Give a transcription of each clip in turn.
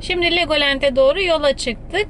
Şimdi Legoland'e doğru yola çıktık.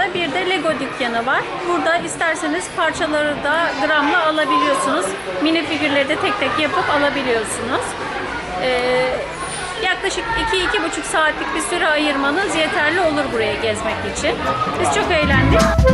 yanında bir de Lego dükkanı var. Burada isterseniz parçaları da gramla alabiliyorsunuz. Mini figürleri de tek tek yapıp alabiliyorsunuz. Ee, yaklaşık 2-2,5 saatlik bir süre ayırmanız yeterli olur buraya gezmek için. Biz çok eğlendik.